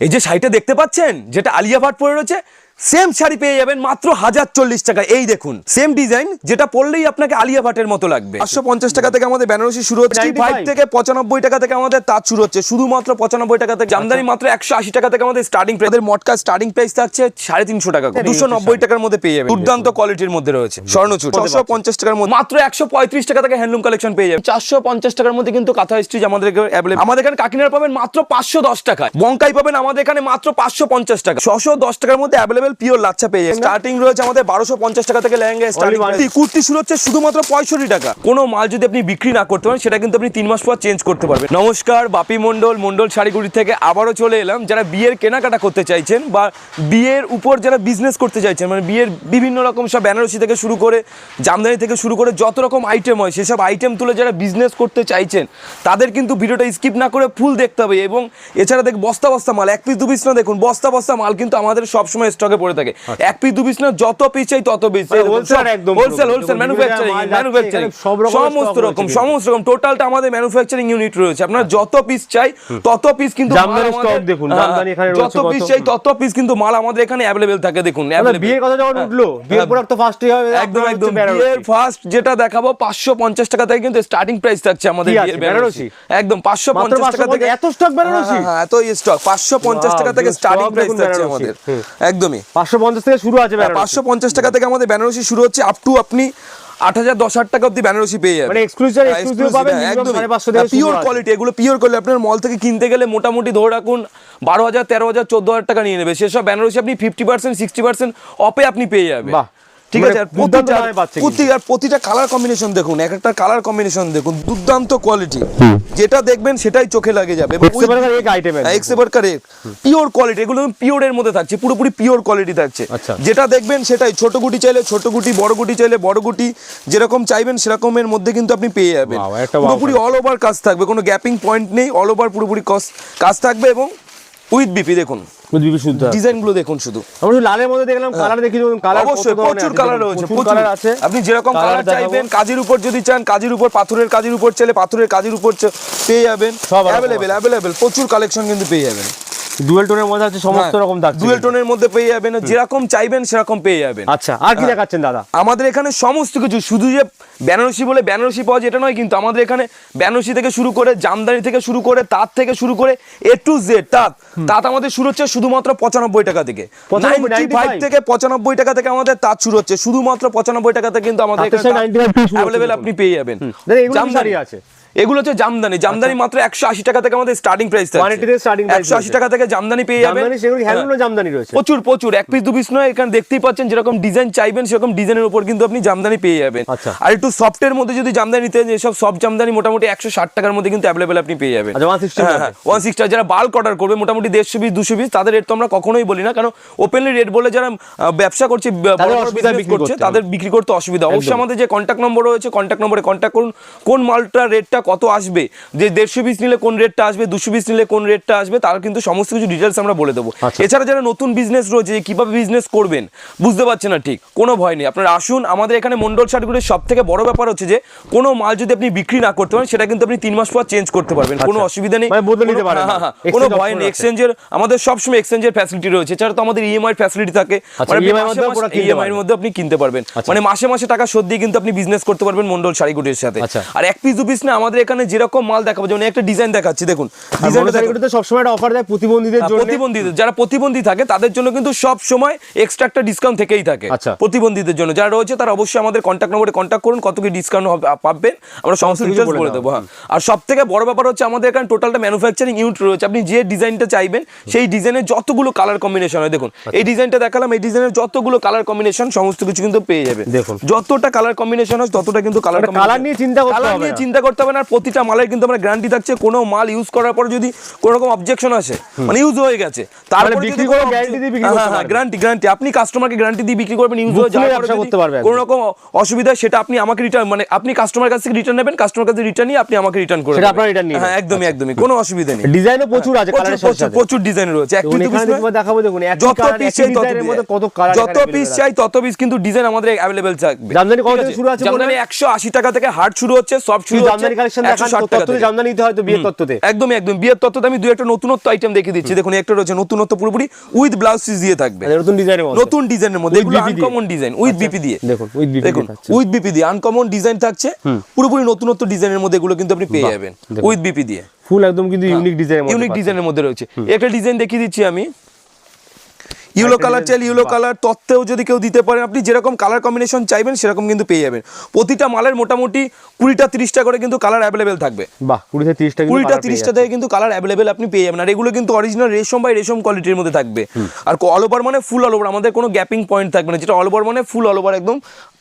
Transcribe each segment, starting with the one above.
এই যে শাড়িটা দেখতে পাচ্ছেন যেটা আলিয়া ভাট পরে রয়েছে সেম শাড়ি পেয়ে যাবেন মাত্র হাজার চল্লিশ টাকা। এই দেখুন সেম ডিজাইন যেটা পড়লেই আপনাকে আলিয়া ভাটের মতো লাগবে। পাঁচশো পঞ্চাশ টাকা থেকে আমাদের বেনারসি শুরু হচ্ছে। ফাইভ থেকে পঁচানব্বই টাকা থেকে আমাদের তাঁত শুরু হচ্ছে। শুধুমাত্র পঁচানব্বই টাকা থেকে জামদানি মাত্র একশো আশি টাকা থেকে আমাদের স্টার্টিং প্রাইস মটকা স্টার্টিং প্রাইস থাকছে সাড়ে তিনশো টাকা দুশো নব্বই টাকার মধ্যে পেয়ে যাবে দুর্দান্ত কোয়ালিটির মধ্যে রয়েছে। স্বর্ণচুর। ছশো পঞ্চাশ টাকার মধ্যে মাত্র একশো পঁয়ত্রিশ টাকা থেকে হ্যান্ডলুম কালেকশন পেয়ে যাবেন। চারশো পঞ্চাশ টাকার মধ্যে কিন্তু কাঁথা স্টিচ আমাদের অ্যাভেলেবল আমাদের এখানে কাকিনার পাবেন মাত্র পাঁচশো দশ টাকা বঙ্কাই পাবেন আমাদের এখানে মাত্র পাঁচশো পঞ্চাশ টাকা। ছশো দশ টাকার মধ্যে অ্যাভেলেবল পিওর লাচ্ছা পেয়ে স্টার্টিং রয়েছে আমাদের বারোশো পঞ্চাশ টাকা থেকে লেহেঙ্গা স্টার্টিং কুর্তি শুরু হচ্ছে শুধুমাত্র পঁয়ষট্টি টাকা। কোনো মাল যদি আপনি বিক্রি না করতে পারেন সেটা কিন্তু আপনি তিন মাস পর চেঞ্জ করতে পারবেন। নমস্কার বাপি মন্ডল মন্ডল শাড়িগুড়ি থেকে আবারও চলে এলাম। যারা বিয়ের কেনাকাটা করতে চাইছেন বা বিয়ের উপর যারা বিজনেস করতে চাইছেন মানে বিয়ের বিভিন্ন রকম সব বেনারসি থেকে শুরু করে জামদানি থেকে শুরু করে যত রকম আইটেম হয় সেসব আইটেম তুলে যারা বিজনেস করতে চাইছেন তাদের কিন্তু ভিডিওটা স্কিপ না করে ফুল দেখতে হবে। এবং এছাড়া দেখ বস্তা বস্তা মাল এক পিস দু পিস না দেখুন বস্তা বস্তা মাল কিন্তু আমাদের সবসময় স্টকে পড়ে থাকে। এক পিস দু পিস না যত পিস চাই তত পিস। একদম হোলসেল হোলসেল ম্যানুফ্যাকচারিং ম্যানুফ্যাকচারিং সমস্ত রকম সমস্ত রকম টোটালটা আমাদের ম্যানুফ্যাকচারিং ইউনিট রয়েছে। আপনার যত পিস চাই তত পিস কিন্তু জামদানি দেখুন, হ্যাঁ, জামদানি এখানে যত পিস চাই তত পিস কিন্তু মাল আমাদের এখানে অ্যাভেলেবেল থাকে দেখুন তাহলে বিয়ের কথা যখন উঠল বিয়ের হ্যাঁ। প্রোডাক্ট তো ফার্স্টই হবে একদম একদম। বিয়ের ফার্স্ট যেটা দেখাবো পাঁচশো পঞ্চাশ টাকা থেকে কিন্তু স্টার্টিং প্রাইস থাকছে আমাদের বিয়ের বেনারসি? একদম পাঁচশো মাত্র পঞ্চাশ টাকা থেকে এত স্টক বেনারসি? হ্যাঁ, হ্যাঁ, এত স্টক পাঁচশো পঞ্চাশ Wow, টাকা থেকে স্টার্টিং প্রাইস থাকছে আমাদের। হুম। একদমই 550 থেকে শুরু আছে বেনারসি পাঁচশো পঞ্চাশ টাকা থেকে আমাদের বেনারসি শুরু হচ্ছে আপ টু আপনি আট হাজার দশ হাজার টাকা অব্দি বেনারসি পেয়ে যাবেন। মানে exclusive, exclusive পাবেন, minimum 550 থেকে পিওর কোয়ালিটি এগুলো পিওর কোয়ালিটি আপনার মল থেকে কিনতে গেলে মোটামুটি ধরে রাখুন বারো হাজার তেরো হাজার চোদ্দ হাজার টাকা নিয়ে নেবে। সেসব বেনারসি আপনি ফিফটি পার্সেন্ট সিক্সটি পার্সেন্ট অপে আপনি পেয়ে যাবেন। ঠিক মানে আছে আর প্রতিটা কালার কম্বিনেশন দেখুন এক একটা কালার কম্বিনেশন দেখুন দুর্দান্ত কোয়ালিটি যেটা দেখবেন সেটাই চোখে লাগে যাবে। পিওর কোয়ালিটি এগুলো পিওরের মধ্যে থাকছে পুরোপুরি পিওর কোয়ালিটি থাকছে। আচ্ছা। যেটা দেখবেন সেটাই ছোট গুটি চাইলে ছোট গুটি বড় গুটি চাইলে বড় গুটি যেরকম চাইবেন সেরকমের মধ্যে কিন্তু আপনি পেয়ে যাবেন। পুরোপুরি অল ওভার কাজ থাকবে কোনো গ্যাপিং পয়েন্ট নেই অল ওভার পুরোপুরি কাজ থাকবে এবং উইথ বিপি দেখুন। বুঝবি শুদ্ধ ডিজাইনগুলো দেখুন শুধু। আমরা লালের মধ্যে দেখলাম কালার দেখি কালার অবশ্যই প্রচুর কালার রয়েছে প্রচুর কালার আছে। আপনি যেরকম কালার। চাইবেন কাজের উপর যদি চান কাজের উপর পাথরের কাজের উপর চাইলে পাথরের কাজের উপর পেয়ে যাবেন। অ্যাভেলেবেল অ্যাভেলেবেল প্রচুর কালেকশন কিন্তু পেয়ে যাবেন। ডুয়েল টোনের মধ্যে আছে সমস্ত রকম থাকছে ডুয়েল টোনের মধ্যে পেয়ে যাবেন যেরকম চাইবেন সেরকম পেয়ে যাবেন। আচ্ছা আর কি দেখাচ্ছেন দাদা? আমাদের এখানে সমস্ত কিছু শুধু যে বেনারসি বলে বেনারসি পাওয়া যায় এটা নয় কিন্তু আমাদের এখানে বেনারসি থেকে শুরু করে জামদানি থেকে শুরু করে তাঁত থেকে শুরু করে এ টু জেড তাঁত। তাঁত আমাদের শুরু হচ্ছে শুধুমাত্র পঁচানব্বই টাকা থেকে। 95, 95 থেকে পঁচানব্বই টাকা থেকে আমাদের তাঁত শুরু হচ্ছে শুধুমাত্র পঁচানব্বই টাকা থেকে কিন্তু আমাদের এখানে সাথে 95 থেকে শুরু হচ্ছে অ্যাভেলেবেল দেখুন। আপনি পেয়ে যাবেন। জামদানি। আছে? এগুলো হচ্ছে জামদানি। জামদানি মাত্র একশো আশি টাকা থেকে আমাদের স্টার্টিং প্রাইস একশো আশি টাকা থেকে জামদানি পেয়ে যাবেন। জামদানি হ্যাঁ। রয়েছে। প্রচুর প্রচুর। এক পিস দু পিস নয় এখানে দেখতেই পাচ্ছেন যেরকম ডিজাইন চাইবেন সেরকম ডিজাইনের উপর কিন্তু আপনি জামদানি পেয়ে যাবেন। আচ্ছা। আর একটু সফটের মধ্যে যদি জামদানি নিতে যেসব সফট জামদানি মোটামুটি একশো ষাট টাকার মধ্যে কিন্তু অ্যাভেলেবেল আপনি পেয়ে যাবেন। আচ্ছা, 160 হ্যাঁ হ্যাঁ ওয়ান সিক্সটা যারা বাল্ক অর্ডার করবে মোটামুটি দেড়শো পিস দুশো পিস তাদের রেট তো আমরা কখনোই বলি না। কারণ ওপেনলি রেট বলে যারা ব্যবসা করছে করছে করতে তাদের বিক্রি করতে অসুবিধা। অবশ্যই আমাদের যে কন্ট্যাক্ট নম্বর রয়েছে কন্ট্যাক্ট নম্বরে কন্ট্যাক্ট করুন। কোন মালটার রেটটা কত আসবে? যে দেড়শো পিস নিলে কোন রেটটা আসবে দুশো পিস নিলে কোন রেটটা আসবে তার কিন্তু সমস্ত কিছু ডিটেলস আমরা বলে দেবো। আচ্ছা। এছাড়া যারা নতুন বিজনেস রয়েছে যে কীভাবে বিজনেস করবেন বুঝতে পারছেন না ঠিক কোনো ভয় নেই। আপনারা আসুন আমাদের এখানে মন্ডল শার্টগুলির সব থেকে বড় ব্যাপার হচ্ছে যে কোনো মাল যদি আপনি বিক্রি না করতে পারেন সেটা কিন্তু আপনি তিন মাস পর চেঞ্জ করতে পারবেন। কোনো আচ্ছা। অসুবিধা নেই। মানে কোনো- হ্যাঁ, হ্যাঁ, কোনো ভয় নেই। এক্সচেঞ্জের আমাদের সবসময় এক্সচেঞ্জের ফ্যাসিলিটি রয়েছে। এছাড়া তো আমাদের ইএমআই ফ্যাসিলিটি থাকে। আচ্ছা, মানে product কিনতে এর। মধ্যে আপনি কিনতে পারবেন। মানে মাসে মাসে টাকা শোধ দিয়ে কিন্তু আপনি বিজনেস করতে পারবেন মন্ডল শাড়িগুটির সাথে। আর এক পিস দু পিস না আমাদের এখানে যেরকম মাল দেখাবো যেমন একটা ডিজাইন দেখাচ্ছি দেখুন। ডিজাইনটা সবসময় একটা অফার দেয় প্রতিবন্ধীদের হ্যাঁ, জন্য। প্রতিবন্ধীদের যারা প্রতিবন্ধী থাকে তাদের জন্য কিন্তু সব সময় এক্সট্রা একটা ডিসকাউন্ট থেকেই থাকে আচ্ছা। প্রতিবন্ধীদের জন্য। যারা রয়েছে তারা অবশ্যই আমাদের কন্ট্যাক্ট নম্বরে কন্ট্যাক্ট করুন কত কি ডিসকাউন্ট পাবেন। আমরা সমস্ত ডিটেলস বলে দেবো হ্যাঁ। আর সব থেকে বড় ব্যাপার হচ্ছে আমাদের এখানে টোটালটা ম্যানুফ্যাকচারিং ইউনিট রয়েছে। আপনি যে ডিজাইনটা চাইবেন সেই ডিজাইনের যতগুলো কালার কম্বিনেশন হয় দেখুন আচ্ছা। এই ডিজাইনটা দেখালাম এই ডিজাইনের যতগুলো কালার কম্বিনেশন সমস্ত কিছু কিন্তু পেয়ে যাবে দেখুন। যতটা কালার কম্বিনেশন হয় ততটা কিন্তু কালার মানে নিয়ে চিন্তা করতে কালার হবে নিয়ে চিন্তা করতে হবে না প্রতিটা মালের কিন্তু আমরা গ্যারান্টি থাকছে কোনো মাল ইউজ করার পর যদি কোনো রকম অবজেকশন আসে মানে ইউজ হয়ে গেছে তারপরে মানে বিক্রি করে guarantee দিয়ে বিক্রি করতে পারবে। গ্যারান্টি গ্যারান্টি আপনি কাস্টমারকে গ্যারান্টি দিয়ে বিক্রি করবেন ইউজ হয়ে যাওয়ার পরে করতে পারবে একদম। কোনো রকম অসুবিধা সেটা আপনি আমাকে রিটার্ন মানে আপনি কাস্টমার কাছ থেকে রিটার্ন নেবেন কাস্টমার কাছে রিটার্ন নিয়ে আপনি আমাকে রিটার্ন করে সেটা। আপনারা return নিয়ে হ্যাঁ একদমই একদমই কোনো অসুবিধা নেই। ডিজাইনও প্রচুর আছে কালারের প্রচুর সাথে। প্রচুর ডিজাইন রয়েছে। এক দেখুন, পিস দেখাবো দেখুন, যত পিস চাই তত কত colour যত পিস চাই তত পিস কিন্তু ডিজাইন আমাদের অ্যাভেলেবেল থাকবে। জামদানি কত শুরু আছে জামদানি বললেন? একশো আশি টাকা থেকে হার্ড শুরু হচ্ছে সব শুরু হচ্ছে জামদানি কালেকশন দেখান তত্ত্বতে জামদানি নিতে হয় তো বিয়ের তত্ত্বতে একদমই একদম বিয়ের তত্ত্বতে আমি দু একটা নতুনত্ব আইটেম দেখিয়ে দিচ্ছি। দেখুন একটা রয়েছে নতুনত্ব পুরোপুরি উইথ ব্লাউজ পিস দিয়ে থাকবে। আচ্ছা, নতুন ডিজাইনের মধ্যে। নতুন ডিজাইনের মধ্যে। এগুলো আনকমন ডিজাইন উইথ বিপি দিয়ে। দেখুন, with BP দেখুন উইথ বিপি দিয়ে। আনকমন ডিজাইন থাকছে। পুরোপুরি নতুনত্ব ডিজাইনের মধ্যে এগুলো কিন্তু আপনি পেয়ে যাবেন। উইথ বিপি দিয়ে। ফুল একদম কিন্তু ইউনিক ডিজাইনের ইউনিক ডিজাইনের মধ্যে রয়েছে। একটা ডিজাইন দেখিয়ে দিচ্ছি আমি। ইউলো কালার চাইলে ইউলো কালার তত্ত্বেও যদি কেউ দিতে পারেন আপনি যেরকম কালার কম্বিনেশন চাইবেন সেরকম কিন্তু পেয়ে যাবেন। প্রতিটা মালের মোটামুটি কুড়িটা তিরিশটা করে কিন্তু কালার অ্যাভেলেবেল থাকবে। বাহ কুড়ি থেকে তিরিশটা কুড়িটা তিরিশটা থেকে কিন্তু কালার অ্যাভেলেবেল আপনি পেয়ে যাবেন। আর এগুলো কিন্তু অরিজিনাল রেশম বা রেশম কোয়ালিটির মধ্যে থাকবে। আর অল ওভার মানে ফুল অল ওভার আমাদের কোনো গ্যাপিং পয়েন্ট থাকবে না। যেটা অল ওভার মানে ফুল অল ওভার একদম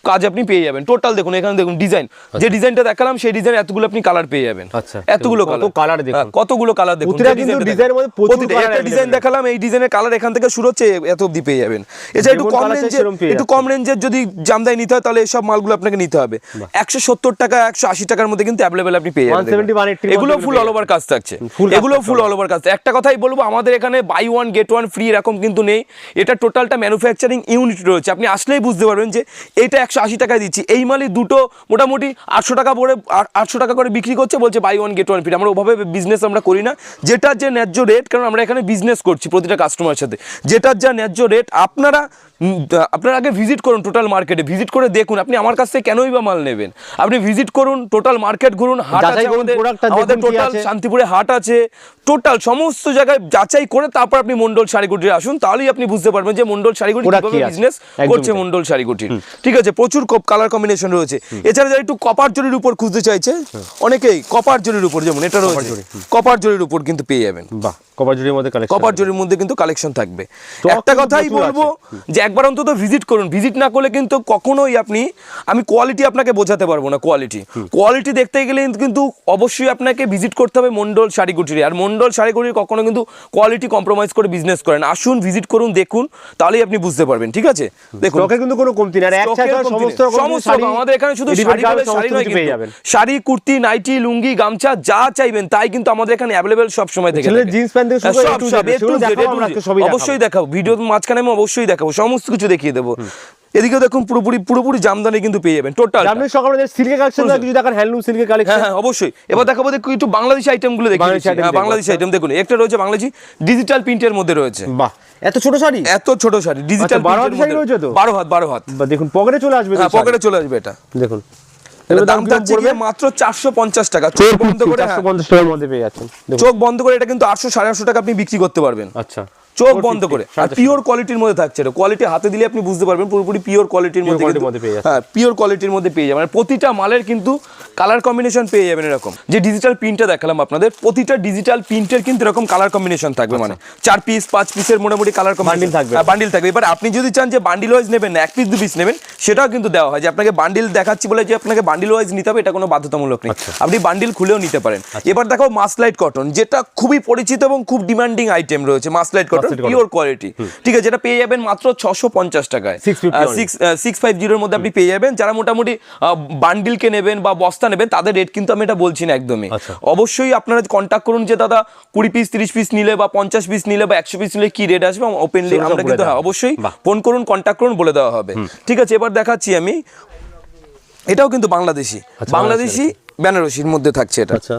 কাজ আপনি পেয়ে যাবেন। টোটাল দেখুন এখানে দেখুন ডিজাইন যে ডিজাইনটা দেখালাম সেই ডিজাইন এতগুলো আপনি কালার পেয়ে যাবেন। আচ্ছা, এতগুলো কালার দেখুন। কতগুলো কালার দেখুন। একটা ডিজাইন দেখালাম এই ডিজাইনের কালার এখান থেকে শুরু হচ্ছে এত অব্দি পেয়ে যাবেন। এছাড়া একটু কম রেঞ্জের একটু কম রেঞ্জের যদি জামদানি নিতে হয় তাহলে এসব মালগুলো আপনাকে নিতে হবে। একশো সত্তর টাকা একশো আশি টাকার মধ্যে কিন্তু অ্যাভেলেবেল আপনি পেয়ে যাবেন। এগুলো ফুল অল ওভার কাজ থাকছে। এগুলো ফুল অল ওভার কাজ একটা কথাই বলব আমাদের এখানে buy one get one free এরকম কিন্তু নেই। এটা টোটালটা ম্যানুফ্যাকচারিং ইউনিট রয়েছে। আপনি আসলেই বুঝতে পারবেন যে এটা একশো আশি টাকায় দিচ্ছি। এই মালই দুটো মোটামুটি আটশো টাকা পরে আটশো টাকা করে বিক্রি করছে বলছে buy one get one free আমরা ওভাবে বিজনেস আমরা করি না। যেটার যে ন্যায্য রেট কারণ আমরা এখানে বিজনেস করছি প্রতিটা কাস্টমারের সাথে। যেটার যা ন্যায্য রেট আপনারা আপনারা আগে ভিজিট করুন টোটাল মার্কেটে ভিজিট করে দেখুন আপনি আমার কাছ থেকে কেনই বা মাল নেবেন? আপনি ভিজিট করুন টোটাল মার্কেট ঘুরুন হাট আছে আমাদের আমাদের টোটাল শান্তিপুরে হাট আছে। টোটাল সমস্ত জায়গায় যাচাই করে তারপর আপনি মন্ডল শাড়িগুটি আসুন তাহলেই আপনি বুঝতে পারবেন যে মন্ডল শাড়িগুটি? বিজনেস করছে। মন্ডল শাড়িগুটির। ঠিক আছে প্রচুর কালার কম্বিনেশন রয়েছে। এছাড়া যারা একটু কপার জরির উপর খুঁজতে চাইছে অনেকেই কপার জরির উপর যেমন এটা রয়েছে। কপার জরির উপর কিন্তু পেয়ে যাবেন। বাহ কপার মধ্যে কপার জরির মধ্যে কিন্তু কালেকশন থাকবে। একটা কথাই বলব যে একবার অন্তত ভিজিট করুন। ভিজিট না করলে কিন্তু কখনোই আপনি আমি কোয়ালিটি আপনাকে বোঝাতে পারব না কোয়ালিটি কোয়ালিটি দেখতে গেলে কিন্তু অবশ্যই আপনাকে ভিজিট করতে হবে মন্ডল শাড়িগুটির। আর মন্ডল শাড়িগুটির কখনো কিন্তু কোয়ালিটি কম্প্রোমাইজ করে বিজনেস করেন আসুন ভিজিট করুন দেখুন তাহলেই আপনি বুঝতে পারবেন। ঠিক আছে? দেখুন। কিন্তু কোনো কমতি নেই সমস্ত সমস্ত আমাদের এখানে শুধু শাড়ি শাড়ি নয় কিন্তু শাড়ি কুর্তি নাইটি লুঙ্গি গামছা যা চাইবেন তাই কিন্তু আমাদের এখানে অ্যাভেলেবেল সব সময় থেকে জিন্স প্যান্ট থেকে অবশ্যই দেখাবো। ভিডিওর মাঝখানে আমি অবশ্যই দেখাবো সমস্ত কিছু দেখিয়ে দেবো। এদিকেও দেখুন পুরোপুরি পুরোপুরি জামদানি কিন্তু পেয়ে যাবেন টোটাল আপনি সকালে যে সিল্কের কালেকশন কিছু দেখান হ্যান্ডলুম সিল্কের হ্যাঁ কালেকশন হ্যাঁ অবশ্যই। এবার দেখাবো দেখো একটু বাংলাদেশি আইটেমগুলো দেখি বাংলাদেশি বাংলাদেশি। আইটেম দেখুন। একটা রয়েছে বাংলাদেশি ডিজিটাল প্রিন্টের মধ্যে রয়েছে। বাহ এত ছোট শাড়ি? এত ছোট শাড়ি ডিজিটাল আচ্ছা, বারো হাত শাড়ি রয়েছে তো? বারো হাত বারো হাত। বা দেখুন পকেটে চলে আসবে হ্যাঁ পকেটে চলে আসবে এটা। দেখুন এটার এটার দাম দাম থাকছে মাত্র চারশো পঞ্চাশ টাকা। চোখ বন্ধ করে হ্যাঁ, চারশো পঞ্চাশ টাকার মধ্যে পেয়ে যাচ্ছেন। দেখুন। চোখ বন্ধ করে এটা কিন্তু আটশো সাড়ে আটশো টাকা আপনি বিক্রি করতে পারবেন। আচ্ছা। চোখ বন্ধ করে। আর পিওর কোয়ালিটির মধ্যে থাকছে এটা। কোয়ালিটি হাতে দিলে আপনি বুঝতে পারবেন পুরোপুরি পিওর কোয়ালিটির মধ্যে হ্যাঁ পিওর কোয়ালিটির মধ্যে পেয়ে যাবেন। প্রতিটা মালের কিন্তু কালার কম্বিনেশন পেয়ে যাবেন এরকম। যে ডিজিটাল প্রিন্টটা দেখালাম আপনাদের প্রতিটা ডিজিটাল প্রিন্টের কিন্তু এরকম কালার কম্বিনেশন থাকবে মানে। চার পিস পাঁচ পিসের মোটামুটি কালার আচ্ছা। Bundle থাকবে। বান্ডিল থাকবে। এবার আপনি যদি চান যে বান্ডিল ওয়াইজ নেবেন না এক পিস দু পিস নেবেন সেটাও কিন্তু দেওয়া হয়। যে আপনাকে বান্ডিল দেখাচ্ছি বলে যে আপনাকে বান্ডিল ওয়াইজ নিতে হবে এটা কোনো বাধ্যতামূলক নেই। আচ্ছা। আপনি বান্ডিল খুলেও নিতে পারেন। এবার দেখো মাসলাইট কটন যেটা খুবই পরিচিত এবং খুব ডিমান্ডিং আইটেম রয়েছে মাসলাইট কটন পিওর কোয়ালিটি ঠিক আছে যেটা পেয়ে যাবেন মাত্র ছশো পঞ্চাশ টাকায়। 650 সিক্স ফাইভ জিরোর মধ্যে আপনি পেয়ে যাবেন। যারা মোটামুটি বান্ডিলকে নেবেন বা বস্তা নেবেন তাদের রেট কিন্তু আমি এটা বলছি না একদমই। আচ্ছা। অবশ্যই আপনারা কন্ট্যাক্ট করুন যে দাদা কুড়ি পিস তিরিশ পিস নিলে বা পঞ্চাশ পিস নিলে বা একশো পিস নিলে কি রেট আসবে? ওপেনলি আমরা কিন্তু হ্যাঁ অবশ্যই ফোন করুন কন্ট্যাক্ট করুন বলে দেওয়া হবে। ঠিক আছে এবার দেখাচ্ছি আমি। এটাও কিন্তু বাংলাদেশি। আচ্ছা, বাংলাদেশি। বেনারসির মধ্যে থাকছে এটা। আচ্ছা।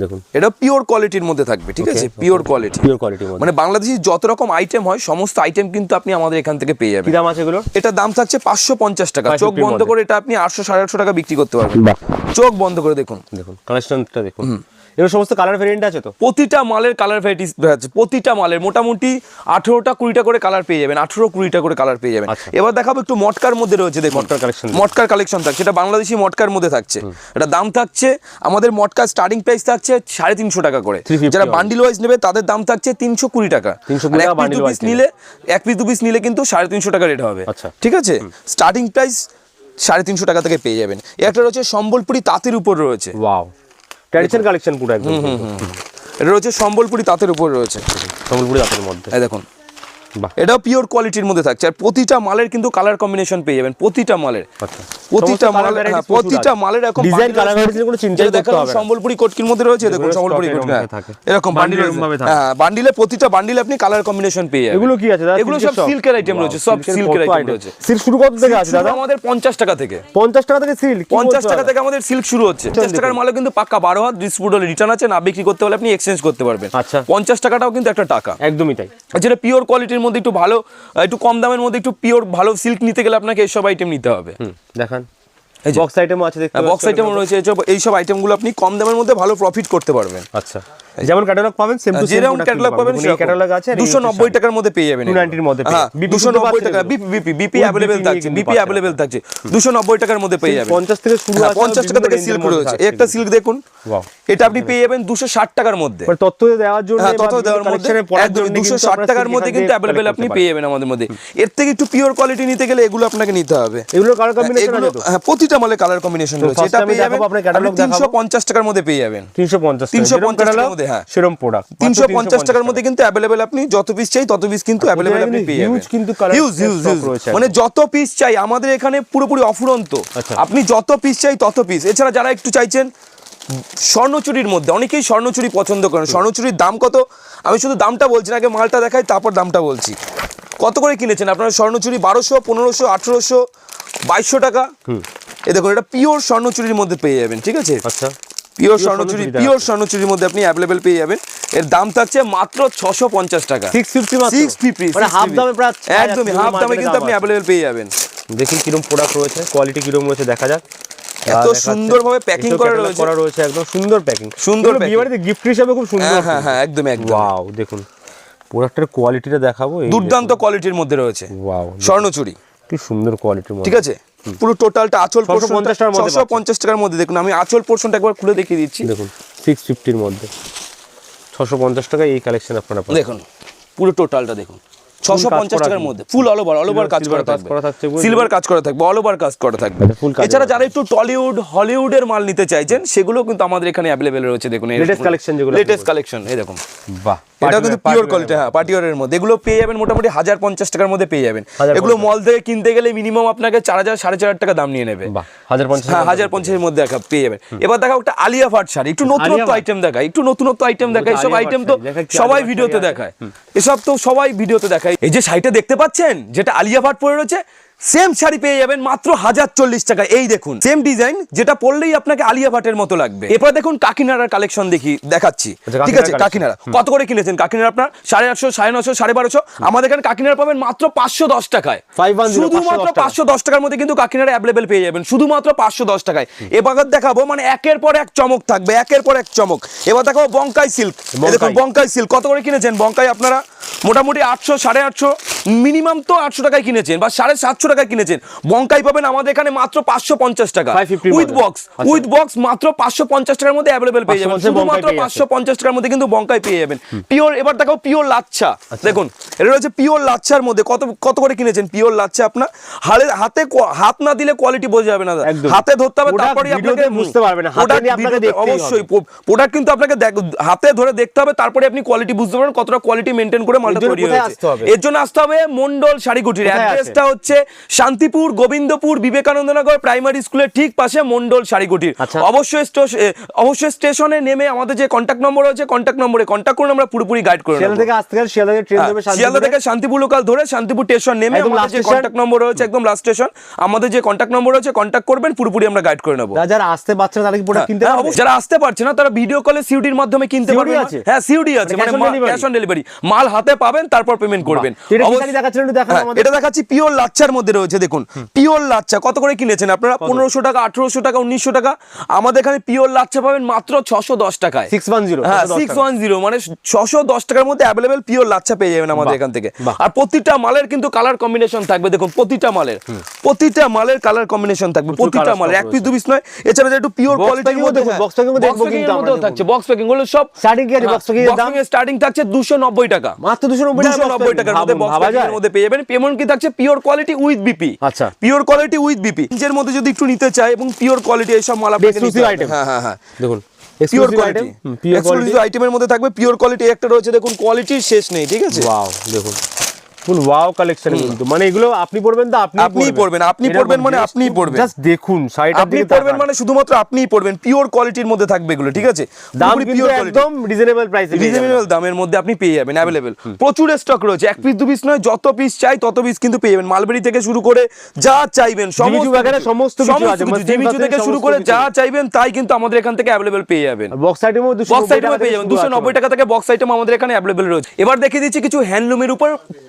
দেখুন। এটা পিওর কোয়ালিটির মধ্যে থাকবে ঠিক আছে? পিওর কোয়ালিটি পিওর কোয়ালিটির মধ্যে। মানে বাংলাদেশি যত রকম আইটেম হয় সমস্ত আইটেম কিন্তু আপনি আমাদের এখান থেকে পেয়ে কি যাবেন দাম আছে এগুলো? এটার দাম থাকছে পাঁচশো পঞ্চাশ টাকা। চোখ বন্ধ করে এটা আপনি আটশো সাড়ে আটশো টাকা বিক্রি করতে পারবেন। চোখ বন্ধ করে দেখুন। দেখুন কালেকশনটা দেখুন। এগুলো সমস্ত কালার ভেরিয়েন্ট আছে তো? প্রতিটা মালের কালার ভ্যারাইটিস আছে প্রতিটা মালের মোটামুটি আঠেরোটা কুড়িটা করে কালার পেয়ে যাবেন আঠেরো কুড়িটা করে কালার পেয়ে যাবেন। আচ্ছা। এবার দেখাবো একটু মটকার মধ্যে রয়েছে দেখুন। মটকার দেখুন। মটকার কালেকশন থাকছে এটা বাংলাদেশি মটকার মধ্যে থাকছে। এটা দাম থাকছে আমাদের মটকার স্টার্টিং প্রাইস থাকছে সাড়ে তিনশো টাকা করে। যারা বান্ডিল ওয়াইজ নেবে তাদের দাম থাকছে তিনশো কুড়ি টাকা। 320 আর এক টাকা পিস দু bundle পিস wise নিলে এক পিস দু পিস নিলে কিন্তু সাড়ে তিনশো টাকা রেট হবে। আচ্ছা। ঠিক আছে? স্টার্টিং প্রাইস সাড়ে তিনশো টাকা থেকে পেয়ে যাবেন। একটা রয়েছে সম্বলপুরি তাঁতের উপর রয়েছে। ওয়াও ট্র্যাডিশনাল কালেকশন পুরো একদম এটা রয়েছে সম্বলপুরি তাঁতের উপর রয়েছে। সম্বলপুরি তাঁতের মধ্যে। এই দেখুন। এটাও পিওর কোয়ালিটির মধ্যে থাকছে। আর প্রতিটা মালের কিন্তু কালার কম্বিনেশন পেয়ে যাবেন প্রতিটা মালের। আচ্ছা। প্রতিটা varieties হ্যাঁ, প্রতিটা মালের এখন colour আছে। varieties কোনো চিন্তাই করতে হবে না। সম্বলপুরি কটকির মধ্যে রয়েছে দেখুন সম্বলপুরি কটকি। মধ্যে থাকে। এরকম বান্ডিল। হ্যাঁ বান্ডিলে প্রতিটা বান্ডিলে আপনি কালার কম্বিনেশন পেয়ে যাবেন। এগুলো কি আছে দাদা? এগুলো সব সিল্কের আইটেম রয়েছে সব সিল্কের আইটেম রয়েছে। সিল্ক শুরু কত থেকে আছে দাদা? আমাদের পঞ্চাশ টাকা থেকে। পঞ্চাশ টাকা থেকে সিল্ক পঞ্চাশ টাকা থেকে আমাদের সিল্ক শুরু হচ্ছে। পঞ্চাশ টাকার মালে কিন্তু পাক্কা বারো হাত ডিসপুট রিটার্ন আছে না বিক্রি করতে হলে আপনি এক্সচেঞ্জ করতে পারবেন। আচ্ছা। পঞ্চাশ টাকাটাও কিন্তু একটা টাকা। একদমই তাই। যেটা পিওর কোয়ালিটির মধ্যে একটু ভালো একটু কম দামের মধ্যে একটু পিওর ভালো সিল্ক নিতে গেলে আপনাকে এইসব আইটেম নিতে হবে। দেখান। এই যে। বক্স আইটেমও আছে দেখতে বক্স আইটেম রয়েছে এইসব এইসব আইটেমগুলো আপনি কম দামের মধ্যে ভালো প্রফিট করতে পারবেন। আচ্ছা। যেমন ক্যাটালগ পাবেন সেম টু যেরকম ক্যাটালগ পাবেন। ক্যাটালগ আছে দুশো নব্বই টাকার মধ্যে পেয়ে যাবেন 290 এর মধ্যে পেয়ে হ্যাঁ যাবেন। BP দুশো কিন্তু নব্বই পাচ্ছেন টাকা বিপি বিপি বিপি Full থাকছে বিপি। অ্যাভেলেবেল থাকছে। দুশো নব্বই টাকার মধ্যে পেয়ে যাবেন। পঞ্চাশ থেকে শুরু হ্যাঁ, আছে পঞ্চাশ টাকা থেকে সিল্ক রয়েছে। একটা সিল্ক দেখুন. এটা আপনি পেয়ে যাবেন দুশো ষাট টাকার মধ্যে। মানে তথ্য দেওয়ার জন্য হ্যাঁ দেওয়ার মধ্যে collection এ পড়ার একদম জন্য দুশো কিন্তু ষাট আপনারা টাকার মধ্যে কিন্তু collect আপনি পেয়ে যাবেন আমাদের মধ্যে। এর থেকে একটু পিওর কোয়ালিটি নিতে গেলে এগুলো আপনাকে নিতে হবে। পারেন। এগুলোর কালার কম্বিনেশন এগুলো আছে হ্যাঁ প্রতিটা মালে কালার কম্বিনেশন রয়েছে। এটা পেয়ে যাবেন দেখাবো, আপনার catalog তিনশো দেখাবো। পঞ্চাশ টাকার মধ্যে পেয়ে যাবেন। তিনশো পঞ্চাশ 350 টাকার মধ্যে, হ্যাঁ। সেরম প্রোডাক্ট তিনশো পঞ্চাশ টাকার মধ্যে কিন্তু অ্যাভেলেবেল আপনি যত পিস চাই তত পিস কিন্তু অ্যাভেলেবেল আপনি পেয়ে যাবেন। huge কিন্তু stock huge। রয়েছে মানে যত পিস চাই আমাদের এখানে পুরোপুরি অফুরন্ত। আচ্ছা। আপনি যত পিস চাই তত পিস এছাড়া যারা একটু চাইছেন স্বর্ণচুরির মধ্যে অনেকেই স্বর্ণচুরি পছন্দ করেন। স্বর্ণচুরির দাম কত? আমি শুধু দামটা বলছি না আগে মালটা দেখাই তারপর দামটা বলছি। কত করে কিনেছেন? আপনারা স্বর্ণচুরি বারোশো পনেরোশো আঠেরোশো বাইশশো টাকা। এ দেখুন এটা পিওর স্বর্ণচুরির মধ্যে পেয়ে যাবেন ঠিক আছে? আচ্ছা। পিওর স্বর্ণচুরি পিওর স্বর্ণচুরির মধ্যে আপনি অ্যাভেলেবেল পেয়ে যাবেন। এর দাম থাকছে মাত্র ছশো পঞ্চাশ টাকা। সিক্স ফিফটি মানে হাফ দামে প্রায় একদমই হাফ দামে কিন্তু আপনি অ্যাভেলেবেল পেয়ে যাবেন। দেখুন কিরম প্রোডাক্ট রয়েছে কোয়ালিটি কিরম রয়েছে দেখা যাক। এত সুন্দরভাবে packing করা রয়েছে। করা রয়েছে একদম সুন্দর প্যাকিং সুন্দর বিয়ে বাড়িতে গিফট হিসেবে খুব সুন্দর হ্যাঁ হ্যাঁ হ্যাঁ একদম একদম ওয়াও দেখুন। প্রোডাক্টের কোয়ালিটিটা দেখাবো। দুর্দান্ত কোয়ালিটির মধ্যে রয়েছে। ওয়াও স্বর্ণচুরি। কি সুন্দর কোয়ালিটির মধ্যে। ঠিক আছে? পুরো টোটালটা আঁচল 650 ছশো পঞ্চাশ টাকার মধ্যে দেখুন আমি আঁচল পোর্শনটা একবার খুলে দেখিয়ে দিচ্ছি। দেখুন সিক্স ফিফটির মধ্যে। ছশো পঞ্চাশ টাকা এই কালেকশন আপনারা দেখুন পুরো টোটালটা দেখুন। ছশো পঞ্চাশ টাকার মধ্যে full all over all over কাজ করা থাকবে। সিলভার কাজ করা থাকবে অল ওভার কাজ করা থাকবে। আচ্ছা, এছাড়া যারা একটু টলিউড হলিউডের মাল নিতে চাইছেন সেগুলো কিন্তু আমাদের এখানে অ্যাভেলেবেল রয়েছে দেখুন collection যেগুলো লেটেস্ট কালেকশন এই দেখুন। বাহ। এটা কিন্তু পিওর কোয়ালিটি হ্যাঁ পার্টিওয়ারের মধ্যে। এগুলো পেয়ে যাবেন মোটামুটি হাজার পঞ্চাশ টাকার মধ্যে পেয়ে যাবেন। এগুলো মল থেকে কিনতে গেলে মিনিমাম আপনাকে চার হাজার সাড়ে চার টাকা দাম নিয়ে নেবে। হাজার পঞ্চাশ হ্যাঁ হাজার পঞ্চাশের মধ্যে দেখা পেয়ে যাবেন। এবার দেখাও একটা আলিয়া ভাট শাড়ি। একটু নতুনত্ব। আইটেম দেখায় একটু নতুনত্ব আইটেম দেখায়। এসব আইটেম তো সবাই ভিডিওতে দেখায়। এসব তো সবাই ভিডিওতে দেখায়। এই যে শাড়িটা দেখতে পাচ্ছেন যেটা আলিয়া ভাট পরে রয়েছে সেম শাড়ি পেয়ে যাবেন মাত্র হাজার চল্লিশ টাকা। এই দেখুন সেম ডিজাইন যেটা পরলেই আপনাকে আলিয়া ভাটের মতো লাগবে। এরপর দেখুন কাকিনাড়ার কালেকশন দেখি দেখাচ্ছি। আচ্ছা, ঠিক আছে কাকিনাড়া। কত করে কিনেছেন কাকিনাড়া আপনার? সাড়ে আটশো সাড়ে নশো সাড়ে বারোশো? আমাদের এখানে কাকিনাড়া পাবেন মাত্র পাঁচশো দশ টাকায়। 510, শুধুমাত্র পাঁচশো দশ টাকার মধ্যে কিন্তু কাকিনাড়া অ্যাভেলেবেল পেয়ে যাবেন। শুধুমাত্র পাঁচশো দশ টাকায়। এবার দেখাবো মানে একের পর এক চমক থাকবে একের পর এক চমক। এবার দেখাবো বঙ্কাই সিল্ক দেখুন বঙ্কাই সিল্ক কত করে কিনেছেন বঙ্কাই আপনারা? মোটামুটি আটশো সাড়ে আটশো মিনিমাম তো আটশো টাকায় কিনেছেন বা সাড়ে সাতশো টাকায় কিনেছেন। বঙ্কাই পাবেন আমাদের এখানে মাত্র পাঁচশো পঞ্চাশ টাকা। উইথ বক্স আচ্ছা। উইথ বক্স মাত্র পাঁচশো পঞ্চাশ টাকার মধ্যে অ্যাভেলেবেল পেয়ে যাবেন। শুধুমাত্র পাঁচশো পঞ্চাশ টাকার মধ্যে কিন্তু বঙ্কাই পেয়ে যাবেন। পিওর এবার দেখো পিওর লাচ্ছা। আচ্ছা। দেখুন এটা রয়েছে পিওর লাচ্ছার মধ্যে। কত কত করে কিনেছেন? পিওর লাচ্ছা আপনার? হাতে হাতে হাত না দিলে কোয়ালিটি বোঝা যাবে না হাতে ধরতে হবে তারপরে আপনাকে বুঝতে পারবেন। অবশ্যই প্রোডাক্ট কিন্তু আপনাকে হাতে ধরে দেখতে হবে তারপরে আপনি কোয়ালিটি বুঝতে পারবেন কতটা কোয়ালিটি মেনটেন করে মালটা তৈরি হয়েছে? এর জন্য আসতে হবে মন্ডল শাড়িকুটির কুটির? অ্যাড্রেসটা হচ্ছে শান্তিপুর গোবিন্দপুর বিবেকানন্দনগর প্রাইমারি স্কুলের ঠিক পাশে মন্ডল শাড়িকুটির আচ্ছা। অবশ্যই অবশ্যই স্টেশনে নেমে আমাদের যে কন্ট্যাক্ট নম্বর আছে কন্ট্যাক্ট নম্বরে কন্ট্যাক্ট করুন আমরা পুরোপুরি গাইড করে শিয়ালদা থেকে আসতে গেলে শিয়ালদা ট্রেন হ্যাঁ, শিয়ালদা থেকে শান্তিপুর লোকাল ধরে শান্তিপুর স্টেশন নেমে আমাদের যে কন্ট্যাক্ট নম্বর রয়েছে একদম লাস্ট স্টেশন আমাদের যে কন্ট্যাক্ট নম্বর রয়েছে কন্ট্যাক্ট করবেন পুরোপুরি আমরা গাইড করে নেব। যারা আসতে পারছে না তারা কি প্রোডাক্ট কিনতে হ্যাঁ, পারবে? যারা আসতে পারছে না তারা ভিডিও কলে সিউডির মাধ্যমে কিনতে পারবে। হ্যাঁ সিউডি আছে মানে? ক্যাশ অন ডেলিভারি মাল হাতে পাবেন তারপর পেমেন্ট করবেন। এটা হ্যাঁ, দেখাচ্ছি পিওর লাচ্চার মধ্যে রয়েছে দেখুন পিওর লাচ্চা কত করে কিনেছেন আপনারা? পনেরোশো টাকা আঠারোশো টাকা উনিশশো টাকা। আমাদের এখানে পিওর লাচ্চা পাবেন মাত্র ছশো দশ টাকায়। 610, হ্যাঁ সিক্স ওয়ান জিরো মানে ছশো দশ টাকার মধ্যে অ্যাভেলেবেল পিওর লাচ্চা পেয়ে যাবেন আমাদের এখান থেকে। আর প্রতিটা মালের কিন্তু কালার কম্বিনেশন থাকবে দেখুন প্রতিটা মালের। প্রতিটা মালের কালার কম্বিনেশন থাকবে প্রতিটা মালের। এক পিস দু পিস নয় এছাড়া একটু পিওর কোয়ালিটির মধ্যে দেখব কিন্তু আমরা থাকছে বক্স প্যাকিংগুলো সব স্টার্টিং কি আছে? box packing এর দাম? স্টার্টিং থাকছে দুশো নব্বই টাকা। মাত্র 290 টাকা দুশো box নব্বই packing। টাকার মধ্যে বক্স প্যাকিং যায়? মধ্যে পেয়ে যাবেন। পেমেন্ট কি থাকছে? পিওর কোয়ালিটি উইথ বিপি আচ্ছা। পিওর কোয়ালিটি উইথ বিপি নিজের মধ্যে যদি একটু নিতে চাই এবং পিওর কোয়ালিটি এইসব মাল Exclusive হ্যাঁ হ্যাঁ হ্যাঁ। দেখুন পিওর কোয়ালিটি এক্সক্লুসিভ আইটেমের মধ্যে থাকবে পিওর কোয়ালিটি একটা রয়েছে দেখুন কোয়ালিটির শেষ নেই ঠিক আছে? ওয়াও দেখুন। ফুল ওয়াও কালেকশন কিন্তু। মানে এগুলো আপনি পড়বেন তো আপনি আপনিই পরবেন, আপনি পরবেন মানে আপনিই পরবেন। জাস্ট দেখুন আপনি পড়বেন মানে শুধুমাত্র আপনিই পড়বেন পিওর কোয়ালিটির মধ্যে থাকবে এগুলো ঠিক আছে? দাম একদম রিজনেবল প্রাইসে রিজনেবল দামের মধ্যে আপনি পেয়ে যাবেন অ্যাভেলেবেল প্রচুর স্টক রয়েছে এক পিস দু পিস নয় যত পিস চাই তত পিস কিন্তু পেয়ে যাবেন। মালবেরি থেকে শুরু করে যা চাইবেন সমস্ত কিছু আছে, জিমিচু থেকে শুরু করে যা চাইবেন তাই কিন্তু আমাদের এখান থেকে অ্যাভেলেবেল পেয়ে যাবেন। বক্স আইটেমও 290 বক্স পেয়ে থেকে যাবেন শুরু দুশো আছে। নব্বই টাকা থেকে বক্স আইটেম আমাদের এখানে অ্যাভেলেবেল রয়েছে। এবার দেখিয়ে দিচ্ছি কিছু হ্যান্ডলুমের উপর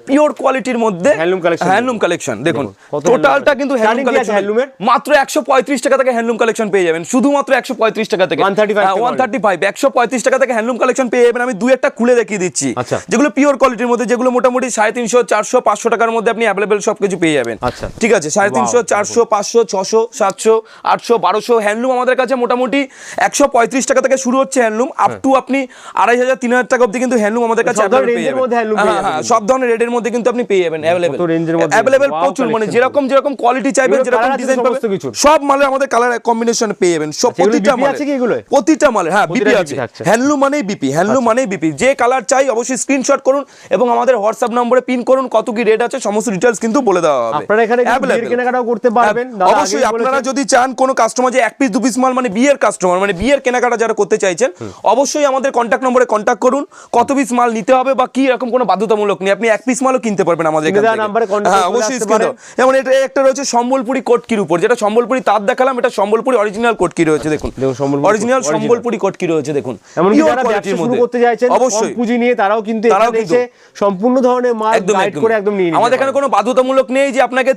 পিওর কোয়ালিটির মধ্যে Handloom collection হ্যান্ডলুম কালেকশন দেখুন। টোটালটা কিন্তু হ্যান্ডলুম কালেকশন এর? মাত্র একশো পঁয়ত্রিশ টাকা থেকে হ্যান্ডলুম কালেকশন পেয়ে যাবেন। শুধুমাত্র একশো পঁয়ত্রিশ টাকা থেকে। 135 থেকে ওয়ান থার্টি ফাইভ একশো পঁয়ত্রিশ টাকা থেকে হ্যান্ডলুম কালেকশন পেয়ে যাবেন। আমি দুই একটা খুলে দেখিয়ে দিচ্ছি। আচ্ছা। যেগুলো পিওর কোয়ালিটির মধ্যে যেগুলো মোটামুটি সাড়ে তিনশো চারশো পাঁচশো টাকার মধ্যে আপনি অ্যাভেলেবেল সব কিছু পেয়ে যাবেন। আচ্ছা। ঠিক আছে সাড়ে তিনশো Wow, চারশো পাঁচশো ছশো সাতশো আটশো বারোশো হ্যান্ডলুম আমাদের কাছে মোটামুটি একশো পঁয়ত্রিশ টাকা থেকে শুরু হচ্ছে হ্যান্ডলুম আপ টু আপনি আড়াই হাজার তিন হাজার টাকা অবধি কিন্তু হ্যান্ডলুম আমাদের কাছে সব ধরনের available পেয়ে যাবেন। হ্যাঁ, হ্যাঁ, সব ধরনের রেটের মধ্যে কিন্তু আপনি পেয়ে যাবেন মধ্যে? অ্যাভেলেবেল প্রচুর মানে যেরকম যেরকম কোয়ালিটি চাইবেন যেরকম ডিজাইন পাবেন সব মালে আমাদের কালার কম্বিনেশন পেয়ে যাবেন। সব আচ্ছা, প্রতিটা BP মালে আছে কি এগুলোয়? প্রতিটা মালে হ্যাঁ বিপি আছে। হ্যান্ডলুম মানেই বিপি হ্যান্ডলুম মানেই বিপি যে কালার চাই অবশ্যই স্ক্রিনশট করুন এবং আমাদের হোয়াটসঅ্যাপ নম্বরে পিন করুন কত কি রেট আছে সমস্ত ডিটেলস কিন্তু বলে দেওয়া হবে। আপনারা এখানে। বিয়ের কেনাকাটাও করতে পারবেন। হ্যাঁ, অবশ্যই আপনারা যদি চান কোনো কাস্টমার যে এক পিস দু পিস মাল মানে বিয়ের কাস্টমার মানে বিয়ের কেনাকাটা যারা করতে চাইছেন অবশ্যই আমাদের কন্ট্যাক্ট নম্বরে কন্ট্যাক্ট করুন কত পিস মাল নিতে হবে বা কি এরকম কোনো বাধ্যতামূলক নেই। আপনি এক পিস মালও কিনতে পারবেন আমাদের হ্যাঁ অবশ্যই। যেমন এটা একটা রয়েছে সম্বলপুরি কোটকির উপর। যেটা সম্বলপুরি তার দেখালাম এটা সম্বলপুরি অরিজিনাল কোটকি রয়েছে দেখুন। অরিজিনাল। সম্বলপুরি কোটকি রয়েছে দেখুন। এমনকি যারা ব্যবসা শুরু করতে চাইছেন অবশ্যই। পুঁজি নিয়ে তারাও কিন্তু তারাও কিন্তু- সম্পূর্ণ ধরনের মাল একদম করে একদম নিয়ে আমাদের এখানে। কোনো বাধ্যতামূলক নেই যে আপনাকে